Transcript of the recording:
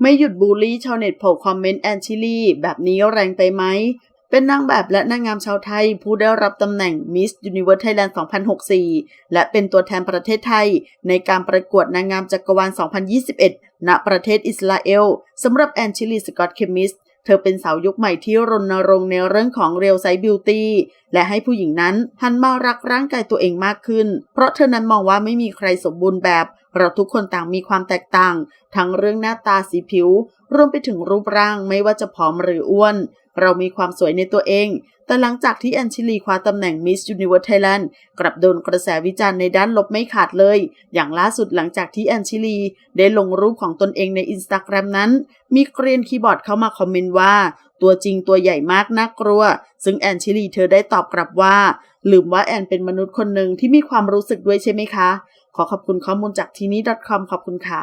ไม่หยุดบูลลี่ชาวเน็ตโผล่คอมเมนต์แอนชิลีแบบนี้แรงไปไหม เป็นนางแบบและนางงามชาวไทย ผู้ได้รับตำแหน่ง Miss Universe Thailand 2064 และเป็นตัวแทนประเทศไทย ในการประกวดนางงามจักรวาล 2021 ณ ประเทศอิสราเอลสำหรับแอนชิลีสกอตเคมิสเธอเป็นสาวยุคใหม่ที่รณรงค์ในเรื่องของเรียลไซส์บิวตี้และให้ผู้หญิงนั้นหันมารักร่างกายตัวเองมากขึ้น เพราะเธอนั้นมองว่าไม่มีใครสมบูรณ์แบบ เราทุกคนต่างมีความแตกต่าง ทั้งเรื่องหน้าตาสีผิว รวมไปถึงรูปร่างไม่ว่าจะผอมหรืออ้วน เรามีความสวยในตัวเอง แต่หลังจากที่แอนชิลีคว้าตำแหน่ง Miss Universe Thailand กลับโดนกระแสวิจารณ์ในด้านลบไม่ขาดเลย อย่างล่าสุดหลังจากที่แอนชิลี ได้ลงรูปของตนเองในอินสตาแกรมนั้น มีเกรียนคีย์บอร์ดเข้ามาคอมเมนต์ว่า ตัวจริงตัวใหญ่มากน่ากลัว ซึ่งแอนชิลีเธอได้ตอบกลับว่า ลืมว่าแอนเป็นมนุษย์คนหนึ่งที่มีความรู้สึกด้วยใช่ไหมคะ ขอขอบคุณข้อมูลจากทีนี้ .com ขอบคุณค่ะ